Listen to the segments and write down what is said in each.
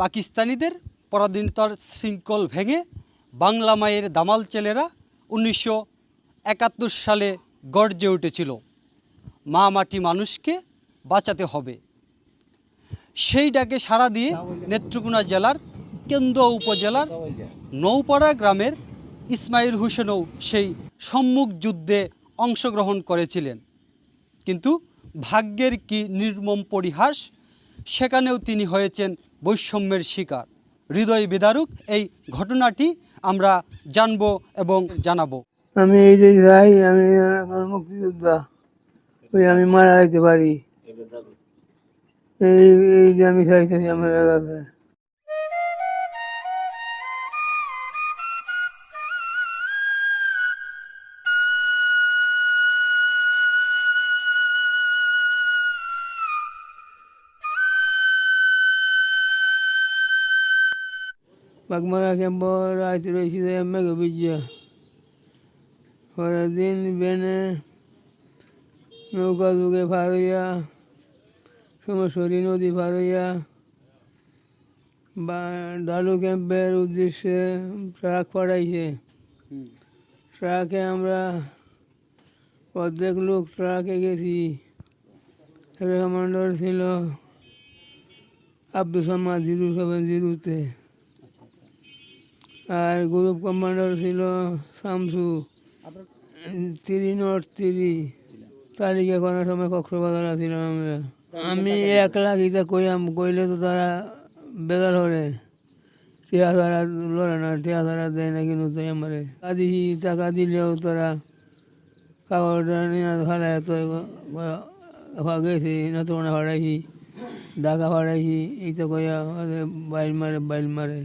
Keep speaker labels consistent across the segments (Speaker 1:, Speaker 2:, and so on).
Speaker 1: পাকিস্তানিদের পরাধীনতার শৃঙ্খল ভেঙে বাংলা মায়ের দামাল ছেলেরা উনিশশো একাত্তর সালে গর্জে উঠেছিল, মা মাটি মানুষকে বাঁচাতে হবে। সেই ডাকে সাড়া দিয়ে নেত্রকোনা জেলার কেন্দ্র উপজেলার নৌপাড়া গ্রামের ইসমাইল হোসেনও সেই সম্মুখ যুদ্ধে অংশগ্রহণ করেছিলেন। কিন্তু ভাগ্যের কি নির্মম পরিহাস, সেখানেও তিনি হয়েছেন বৈষম্যের শিকার। হৃদয় বিদারুক এই ঘটনাটি আমরা জানব এবং জানাব।
Speaker 2: আমি এই যে যাই, আমি মুক্তিযোদ্ধা, ওই আমি মারা যেতে পারি। এই এই যে আমি চাইতেছি আমার আজ রয়েছে মেঘ বিজয়া পরের বেনে নৌকা যুগে পার হইয়া সোমেশ্বরী নদী পার হইয়া বা ডালু ক্যাম্পের উদ্দেশ্যে ট্রাক পাঠাইছে ট্রাকে আমরা অর্ধেক লোক ট্রাকে গেছি কমান্ডার ছিল আব্দুল সামাদ জিরু সেভেন জিরুতে আর গ্রুপ কমান্ডার ছিল শামসু। তিরি নট তিরি তালিকা করার সময় কক্সবাজার ছিলাম আমরা। আমি এক লাখ ইটা কইলাম কইলে তো তারা বেদাল হরে। টিয়া তারা লড়ে না টিয়া তারা দেয় না কিন্তু তাই আমারে। দিছি টাকা দিলেও তারা কাগজটা নিয়ে ফেলায় তো গেছি না তো ফাড়াইছি ঢাকা ফাড়াইছি এই তো কইয়া বাইল মারে বাইল মারে।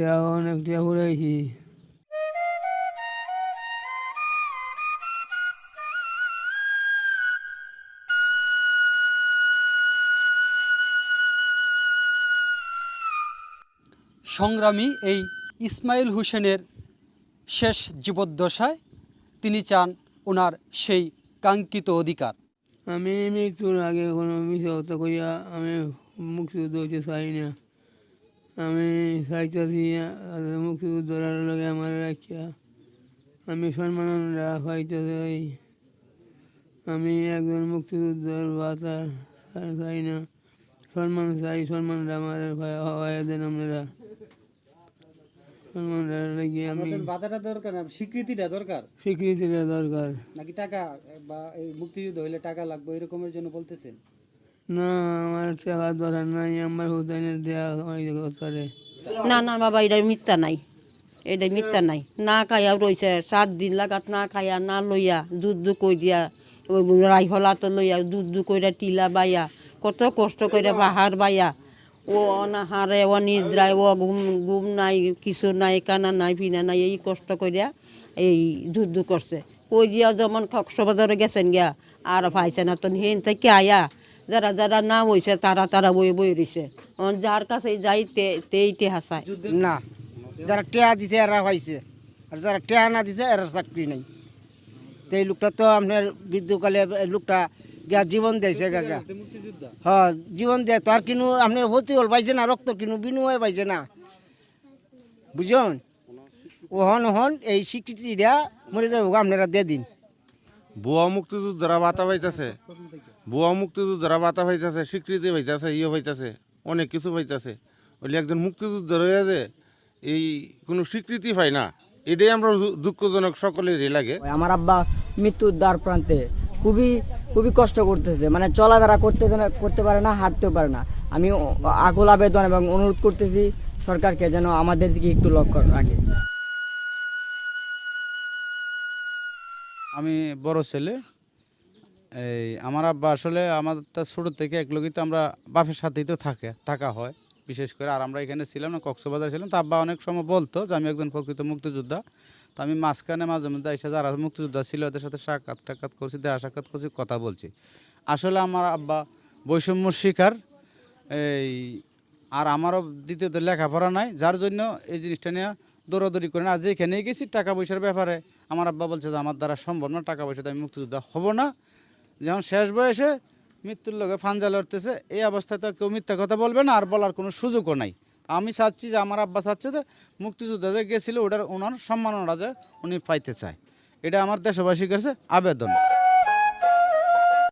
Speaker 2: টিয়া অনেক টিয়া ঘুরাইছি
Speaker 1: সংগ্রামী এই ইসমাইল হোসেনের শেষ জীবদ্দশায় তিনি চান ওনার সেই কাঙ্ক্ষিত অধিকার।
Speaker 2: আমি মৃত্যুর আগে কোনো হতে কইয়া আমি মুক্তিযুদ্ধ হইতে চাই না। আমি চাইতেছি মুক্তিযুদ্ধের লগে আমার রাখিয়া আমি সম্মান পাইতে আমি একজন মুক্তিযুদ্ধের বাতা চাই না। সম্মান চাই সম্মান আমার হওয়াই দেন আপনারা
Speaker 1: বাধাটা দরকার স্বীকৃতিটা দরকার।
Speaker 2: স্বীকৃতিটা দরকার।
Speaker 1: নাকি টাকা বা এই মুক্তিযুদ্ধ হইলে টাকা লাগবে এরকমের জন্য বলতেছেন?
Speaker 2: না, আমার টাকা দরকার নাই, আমার হুদাইনের দেওয়া হয় করে
Speaker 3: না না, বাবা এটা মিথ্যা নাই। এটা মিথ্যা নাই। না খাইয়া রয়েছে সাত দিন লাগাত না খাইয়া, না লইয়া, দুধ দু কই দিয়া রাইফলাতে লইয়া, দুধ দু কইরা টিলা বাইয়া, কত কষ্ট করে পাহাড় বাইয়া। ও অনাহারে ও নিদ্রায় ও ঘুম ঘুম নাই, কিছু নাই, কানা নাই পিনা নাই, এই কষ্ট করিয়া এই যুদ্ধ করছে। কই দিয়া যেমন কক্সবাজারে গেছেন গিয়া, আর পাইছে না তো হেন থেকে আয়া যারা যারা নাম হয়েছে তারা তারা বই বই রয়েছে যার কাছে যাই তে- তেইটে হাসায়
Speaker 4: না যারা টেয়া দিছে এরা পাইছে। আর যারা টেয়া না দিছে এরা চাকরি নাই। তো এই লোকটা তো আপনার বিদ্যুৎকালে লোকটা গিয়া জীবন দিয়েছে কাকা হ্যাঁ জীবন দেয় তো আর কিনু আপনার ভর্তি হল পাইছে না রক্ত কিনু বিনিময় পাইছে না। বুঝুন? ওহন হন এই স্বীকৃতিটা মরে যাব আপনারা দিয়ে দিন।
Speaker 5: বুয়া মুক্তিযুদ্ধরা বাতা পাইতেছে। বুয়া মুক্তিযুদ্ধরা বাতা পাইতেছে স্বীকৃতি পাইতেছে ইয়ে পাইতেছে অনেক কিছু পাইতেছে বলি একজন মুক্তিযুদ্ধ রয়েছে এই কোনো স্বীকৃতি পায় না এটাই আমরা দুঃখজনক সকলেরই লাগে।
Speaker 6: আমার আব্বা মৃত্যুর দ্বার প্রান্তে খুবই খুবই কষ্ট করতেছে মানে চলাফেরা করতে করতে পারে না হাঁটতেও পারে না। আমি আকুল আবেদন এবং অনুরোধ করতেছি সরকারকে যেন আমাদের দিকে একটু লক্ষ্য রাখে।
Speaker 7: আমি বড় ছেলে এই আমার আব্বা আসলে আমাদের তো ছোটো থেকে এক লগিতে আমরা বাপের সাথেই তো থাকে, থাকা হয়, বিশেষ করে। আর আমরা এখানে ছিলাম না, কক্সবাজার ছিলাম। তো আব্বা অনেক সময় বলতো যে আমি একজন প্রকৃত মুক্তিযোদ্ধা। তো আমি মাঝখানে মাঝে মধ্যে এসে যারা মুক্তিযোদ্ধা ছিল ওদের সাথে সাক্ষাৎ টাক্ষাৎ করছি, দেখা সাক্ষাৎ করছি, কথা বলছি। আসলে আমার আব্বা বৈষম্য শিকার, এই আর আমারও দ্বিতীয়ত লেখাপড়া নাই। যার জন্য এই জিনিসটা নিয়ে দৌড়াদৌড়ি করে না। যেখানে গেছি, টাকা পয়সার ব্যাপারে আমার আব্বা বলছে যে, আমার দ্বারা সম্ভব না, টাকা পয়সাতে আমি মুক্তিযোদ্ধা হব না। যখন শেষ বয়সে মৃত্যুর লোকে ফাঞ্জা লড়তেছে, এই অবস্থায় তো কেউ মিথ্যা কথা বলবে না, আর বলার কোনো সুযোগও নাই। আমি চাচ্ছি যে, আমার আব্বা চাচ্ছে যে, মুক্তিযোদ্ধা যে গেছিল, ওটার ওনার সম্মাননা যে উনি পাইতে চায়। এটা আমার দেশবাসীর কাছে আবেদন।